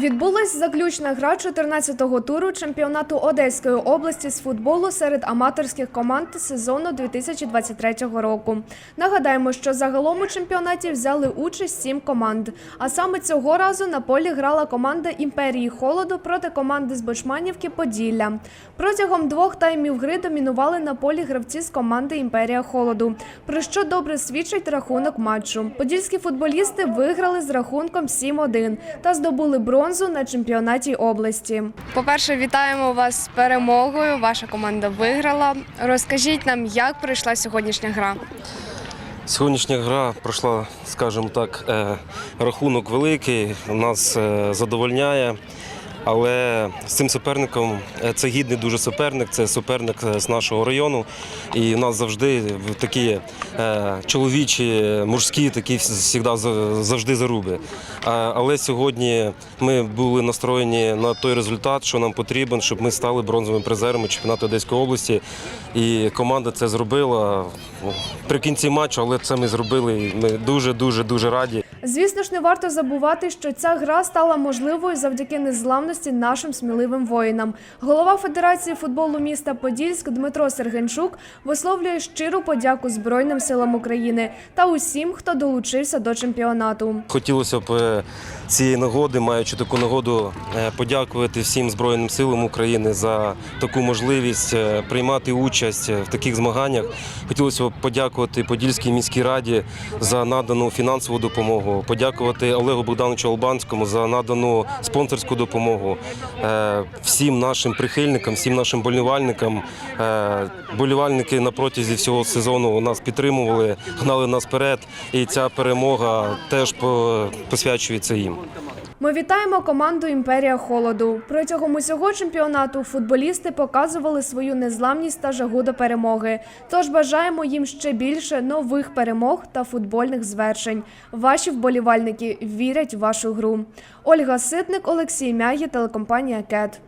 Відбулась заключна гра 14-го туру чемпіонату Одеської області з футболу серед аматорських команд сезону 2023 року. Нагадаємо, що загалом у чемпіонаті взяли участь сім команд. А саме цього разу на полі грала команда імперії холоду проти команди з Бочманівки Поділля. Протягом двох таймів гри домінували на полі гравці з команди Імперія холоду, про що добре свідчить рахунок матчу. Подільські футболісти виграли з рахунком 7-1 та здобули бронзу на чемпіонаті області. По-перше, вітаємо вас з перемогою. Ваша команда виграла. Розкажіть нам, як пройшла сьогоднішня гра. Сьогоднішня гра пройшла, скажімо так, е, рахунок великий, нас е, задовольняє. Але з цим суперником е, це гідний дуже суперник, це суперник е, з нашого району. І в нас завжди такі е, чоловічі, мужські, такі завжди, заруби. Але сьогодні ми були настроєні на той результат, що нам потрібен, щоб ми стали бронзовими призерами чемпіонату Одеської області. І команда це зробила при кінці матчу, але це ми зробили. і Ми дуже, дуже, дуже раді. Звісно ж, не варто забувати, що ця гра стала можливою завдяки незламності нашим сміливим воїнам. Голова Федерації футболу міста Подільськ Дмитро Сергенчук висловлює щиру подяку Збройним силам України та усім, хто долучився до чемпіонату. Хотілося б е, цієї нагоди, маючи таку нагоду, е, подякувати всім Збройним силам України за таку можливість е, приймати участь в таких змаганнях. Хотілося б подякувати Подільській міській раді за надану фінансову допомогу, подякувати Олегу Богдановичу Албанському за надану спонсорську допомогу, е, всім нашим прихильникам, всім нашим болівальникам. Е, Болівальники на протязі всього сезону нас підтримували, гнали нас вперед, і ця перемога теж посвячується їм. Ми вітаємо команду Імперія холоду. Протягом усього чемпіонату футболісти показували свою незламність та жагу до перемоги. Тож бажаємо їм ще більше нових перемог та футбольних звершень. Ваші вболівальники вірять в вашу гру. Ольга Ситник, Олексій Мягі, телекомпанія Кет.